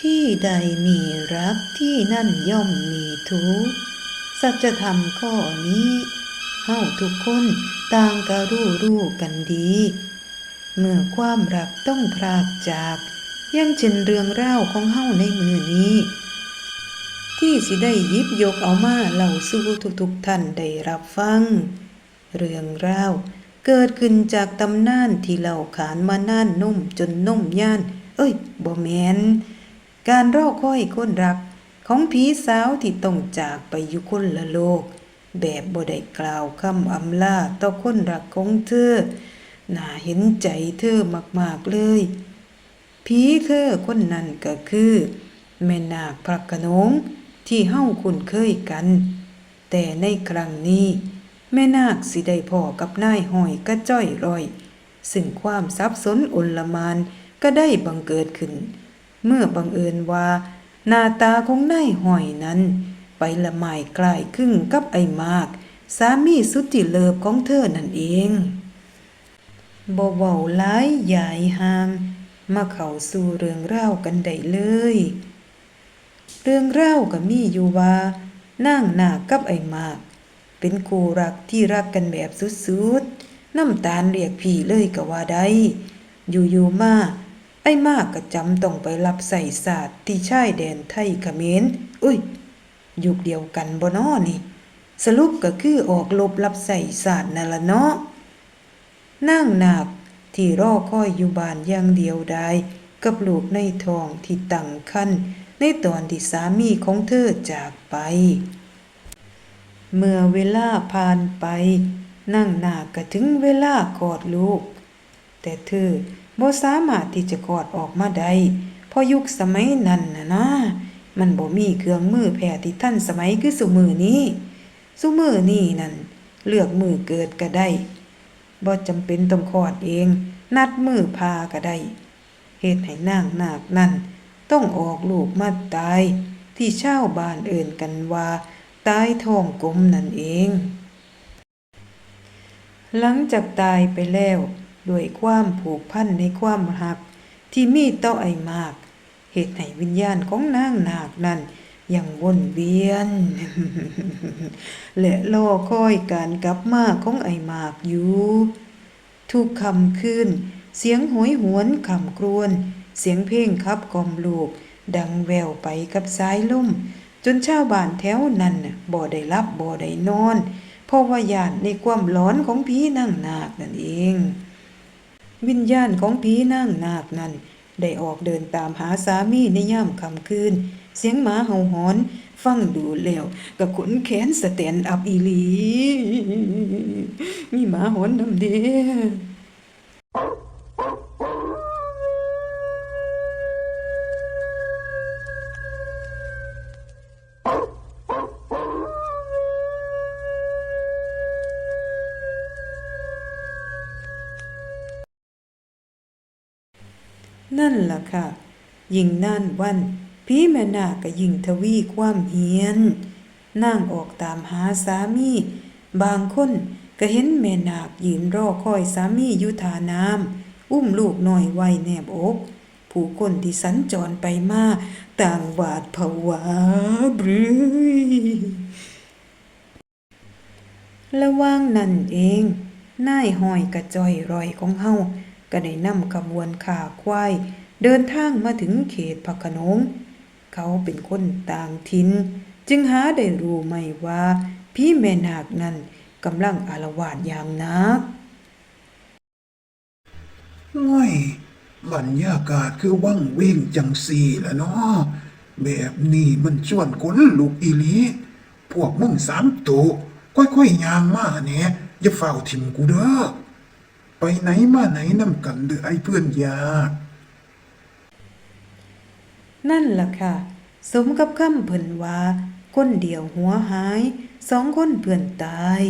ที่ใดมีรักที่นั่นย่อมมีทุกข์สัจธรรมข้อนี้เฮาทุกคนต่างก็รู้รู้กันดี เมื่อความรักต้องพรากจากยังเช่นเรื่องเล่าของเฮาในมือนี้ ที่สิได้ยิบยกเอามาเล่าสู่ทุกๆท่านได้รับฟัง เรื่องราเกิดขึ้นจากตำนานที่เล่าขานมานานนุ่มจนนุ่มย่าน เอ้ยบ่แมน การรอคอยคนรัก ของผีสาวที่ต้องจากไปอยู่คนละโลก แบบบ่ได้กล่าวคำอำลาต่อคนรักของเธอน่าเห็นใจเธอมากๆเลยผีเธอคนนั้นก็คือ แม่นาคพระโขนงที่เฮ้าคุ้นเคยกัน แต่ในครั้งนี้แม่นาคสิได้พ่อกับนายหอยกระจ้อยรอย ซึ่งความสับสนอนลมานก็ได้บังเกิดขึ้น เมื่อบังเอิญว่า หน้าตาของนายห้อยนั้น ไปละไมคล้ายคลึงกับไอ้มาก สามีสุดที่เลิฟของเธอนั่นเองบ่เว้าหลายใหญ่ห่าง มาเข้าสู่เรื่องเล่ากันได้เลย เรื่องเล่าก็มีอยู่ว่านางนาคกับไอ้มาก เป็นคู่รักที่รักกันแบบสุดๆน้ำตาลเรียกพี่เลยก็ว่าได้ อยู่ๆมา ไอ้มากก็จำต้องไปรับใส่ศาสตร์ที่ชายแดนไทยเขมรอุ้ย ยุคเดียวกันบ่น้อนี่ สรุปก็คือออกลบรับใส่ศาสตร์นั่นละเนาะนางหนาคที่รอคอยอยู่บ้านอย่างเดียวดายกับลูกในท้องที่ตั้งครรภ์ในตอนที่สามีของเธอจากไป เมื่อเวลาผ่านไป นั่งหนาคก็ถึงเวลากอดลูก แต่เธอ บ่สามารถที่จะกอดออกมาได้เพราะยุคสมัยนั้นน่ะนะมันบ่มีเครื่องมือแพทย์ที่ทันสมัยคือสุมือนี้ สุมือนี้นั่นเลือกมือเกิดก็ได้บ่จำเป็นต้องคลอดเอง นัดมือพาก็ได้เฮ็ดให้นางนาคนั่นต้องออกลูกมาตาย ที่ชาวบ้านเอิ่นกันว่าตายท้องกลมนั่นเอง หลังจากตายไปแล้ว ด้วยความผูกพันในความหัก ที่มีต่อไอ้มาก เหตุให้วิญญาณของนางนาคนั้นยังวนเวียน และรอคอยการกลับมาของไอ้มากอยู่ ทุกคำคืน เสียงโหยหวนคำกรวน เสียงเพลงคับกล่อมลูก ดังแววไปกับสายลมจนชาวบ้านแถวนั้นบ่ได้รับบ่ได้นอน เพราะว่าญาติในความหลอนของผีนางนาคนั่นเอง วิญญาณของผีนั่งนาคนั้น ได้ออกเดินตามหาสามีในย่ำค่ำคืน เสียงหมาเห่าหอน ฟังดูแล้วก็ขนแขนสแตนอัพอีหลี มีหมาหอนนำเด้ นั่นล่ะค่ะ ยิ่งนั่นวันพี่แม่นาก็ยิ่งทวีความเฮียนนางออกตามหาสามี บางคนก็เห็นแม่นาคยืนรอคอยสามีอยู่ท่าน้ำอุ้มลูกน้อยไว้แนบอกผู้คนที่สัญจรไปมาต่างหวาดผวาบรืยระว่างนั้นเองนายหอยกระจอยรอยของเฮา ก็ได้นำขบวนข่าควาย เดินทางมาถึงเขตพระขนงเขาเป็นคนต่างถิ่นจึงหาได้รู้ไม่ว่า พี่แม่นาคนั้นกำลังอารวาสอย่างนักง่อยบรรยากาศคือว่างเว้งจังสีละเนาะแบบนี้มันชวนคนลุกอีหลี พวกมึงสามตัวค่อยๆย่างมาเนี่ยอย่าเฝ้าทิมกูเด้อ ไปไหนมาไหนนำกันเด้อไอ้เพื่อนยากนั่นล่ะค่ะ สมกับคำเพิ่นว่าคนเดียวหัวหาย สองคนเพื่อนตาย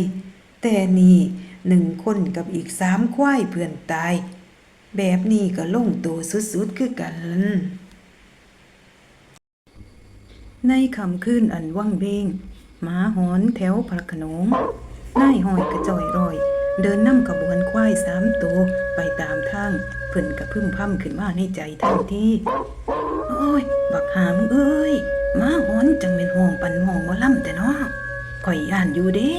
แต่นี่หนึ่งคนกับอีกสามควายเพื่อนตาย แบบนี้ก็ลงตัวสุดๆคือกัน ในคำคืนอันว่างเบงหมาหอนแถวพระขนงนายหอยกระจอยรอย เดินนำขบวนควายสามตัวไปตามทางเพิ่นกระพึ่มพ่ำขึ้นมาในใจทันทีโอ้ย บักหามงเอ้ยหมาหอนจังเป็นห้องปันห้องมอล่ำแต่เนาะข่อยย่านอยู่เด้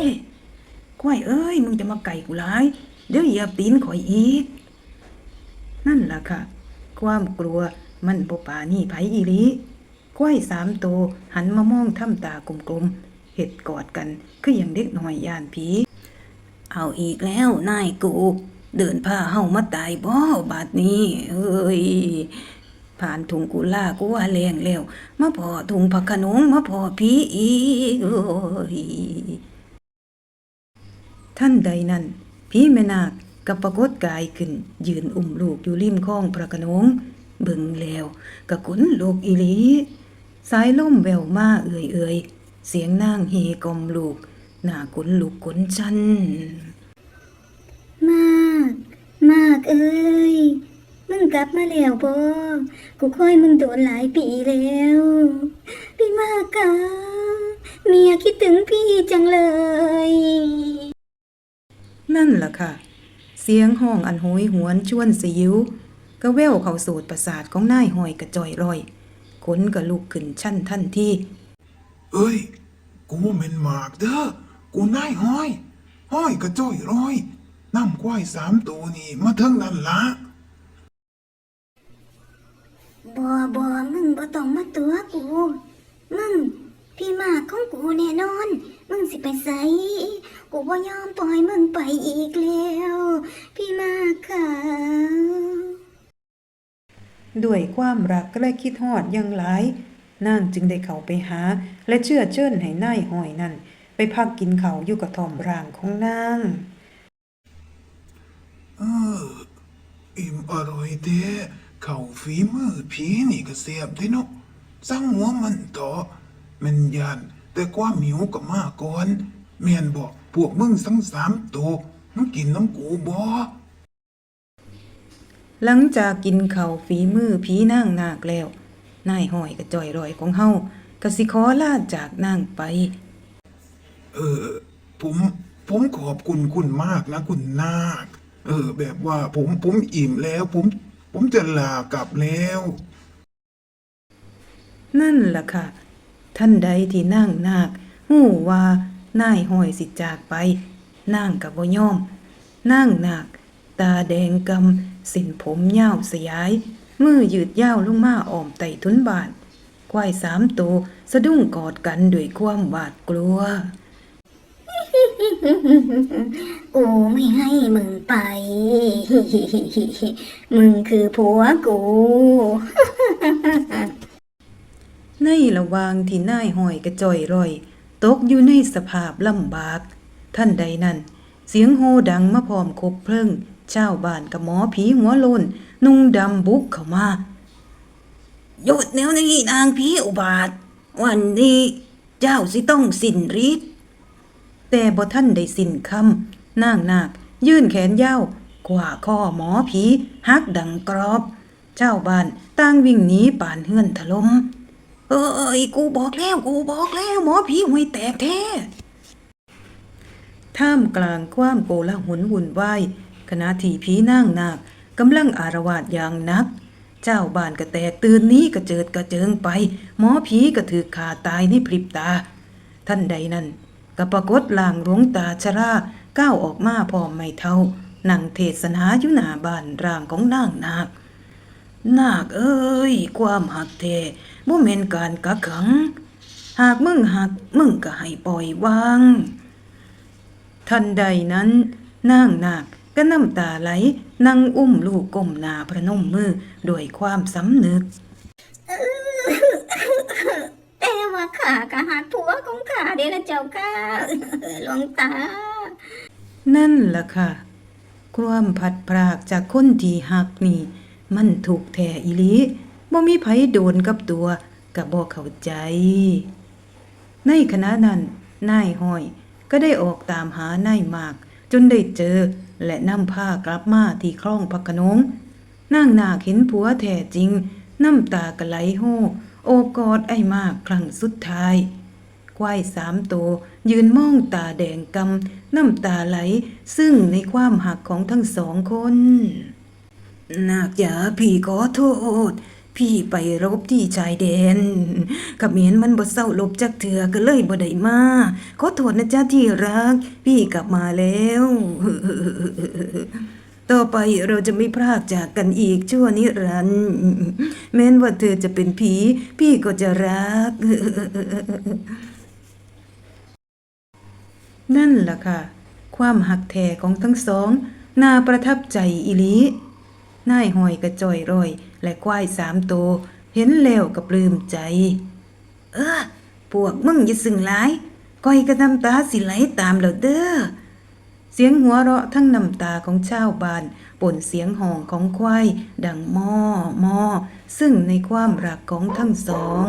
ก้อยเอ้ย มึงจะมาไก่กูหลาย เดี๋ยวเหยียบตีนข่อยอีก นั่นล่ะค่ะ ความกลัวมันบ่ป่านี่ไผอีลีก้อยสามโตวหันมามองทำตากลมๆเห็ดกอดกัน คืออย่างเด็กหน้อยย่านผี เอาอีกแล้วนายกู เดินผ้าเฮามาตายบ่บาดนี้เอ้ยผ่านถุงกุล่ากูว่าแรงแล้วมาพอถุงผักขนงมาพอผีอีกโอ้ยท่านใดนั้นพี่แม่นาคกับปรากฏกายขึ้น ยืนอุ้มลูกอยู่ริมคลองพระขนงเบิ่งแล้วกะกุนลูกอีหลีสายล่มแววมาเอื่อยเอ่ยเสียงนางเฮกลมลูก หน้ากุนลูกกุนชัน มาก มากเอ้ย มึงกลับมาแล้วบ่กูคอยมึงโดนหลายปีแล้ว พี่มากกะเมียคิดถึงพี่จังเลย นั่นล่ะค่ะ เสียงห้องอันโหยหวนชวนสยิวก็แววเข้าโสดประสาทของนายหอยกระจอยรอยขนก็ลุกขึ้นชั้นทันทีเอ้ย กูเม็นหมากเด้อ กูนายห้อย ห้อยกระจ้อยร้อยน้ำควายสามตัวนี่มาเทิงนั่นละบ่บ่มึงบ่ต้องมาตัวกู มึง พี่มากของกูแน่นอน มึงสิไปไสกูบ่ยอมปล่อยมึงไปอีกแล้ว พี่มากค่ะด้วยความรักและคิดฮอดอยังหลายนางจึงได้เข้าไปหา และเชื่อเชิญให้นายหอยนั่น ไปพักกินเขาวอยู่กับทอมร่างของนางเอออิ่มอร่อยเด้เข่าฝีมือผีนี่ก็เสียบได้เนาะสร้างหัวมันต่อแมันยานแต่ความหิวก็มาก่อนแม่นบอกพวกมึงสังสามตัวมึงกินน้ำกูบ่หลังจากกินเขาวฝีมือผีนางนาคแล้วนายหอยกระจอยรอยของเฮากสิขอลาจากนางไป เออ ผมผมขอบคุณคุณมากนะคุณนาค เออ แบบว่าผมผมอิ่มแล้ว ผม ผมจะลากลับแล้ว นั่นล่ะค่ะ ท่านใดที่นั่งนาคหูว่านายห้อยสิจากไปนางกับบ่ยอมนางนาคตาแดงกำสินผมยาวสยาย มือยืดยาวลงมาอ้อมไต่ทุนบาทควายสามตัวสะดุ้งกอดกันด้วยความหวาดกลัว กูไม่ให้มึงไป มึงคือผัวกู ในระวางที่นายหอยกระจอยร่อย ตกอยู่ในสภาพลำบาก ท่านใดนั้น เสียงโฮดังมาพร้อมคบเพลิงชาวบ้านกับหมอผีหัวโลน นุ่งดำบุกเข้ามาหยุดแนวนี้นางผีอุบาท วันนี้เจ้าสิต้องสิ้นฤทธิ์ แต่บ่ท่านได้สิ้นคำนางนาคยื่นแขนยาวกว่าข้อหมอผีฮักดังกรอบชาบ้านต่างวิ่งหนีป่านเฮือนถลม่มเอ้ยกูบอกแล้วกูบอกแล้วหมอผีห่วยแตกแท้ท่ามกลางความโกลาหลวุ่นวายขณะที่ผีนางนาคกำลังอารวาสอย่างนัก เจ้าบ้านก็แตกตื่นหนี้กระเจิดกระเจิงไป หมอผีก็ถือขาตายในพริบตา ท่านใดนั้น ก็ปรากฏลางหลวงตาชราก้าวออกมาพร้อมไม่เท่านั่งเทศนาอยู่หน้าบ้านร่างของนางนาคนาคเอ้ย ความหักแท้บ่แม่นการกักขัง หากมึงหักมึงก็ให้ปล่อยวางทันใดนั้นนางนาคก็น้ำตาไหลนั่งอุ้มลูกก้มหน้าพระนมมือด้วยความสำนึก แต่ว่าขากะหักผัวของ ขาเด้ละเจ้าค่ะหลวงตา นั่นล่ะค่ะความผัดพรากจากคนที่หักนี่ มันถูกแท้อีหลีบ่มีไผโดนกับตัวก็บ่เข้าใจ ในขณะนั้นนายห้อยก็ได้ออกตามหานายมาก จนได้เจอและนำผ้ากลับมาที่คลองพักขนงนางนาเห็นผัวแท้จริง น้ำตากระไหลโฮโอบกอดไอ้มากครั้งสุดท้าย ควายสามตัว ยืนมองตาแดงกำน้ำตาไหล ซึ่งในความหักของทั้งสองคนนาคจ๋าพี่ขอโทษ พี่ไปรบที่ชายแดนเขมรมันบ่เศร้าลบจักเถือก็เลยบ่ได้มาขอโทษนะจ๊ะที่รัก พี่กลับมาแล้วต่อไปเราจะไม่พรากจากกันอีกชั่วนิรันดร์แม้นว่าเธอจะเป็นผี พี่ก็จะรัก นั่นล่ะค่ะ ความหักแท้ของทั้งสองน่าประทับใจอิลินายหอยกระจอยรอย และควายสามตัวเห็นแล้วกับปลื้มใจ เออพวกมึงอย่าสึ่งหลายก้อยกระน้ำตาสิไหลตามแล้วเด้อเสียงหัวเราะทั้งน้ำตาของชาวบ้านปนเสียงห่องของควายดังม้อม้อซึ่งในความรักของทั้งสอง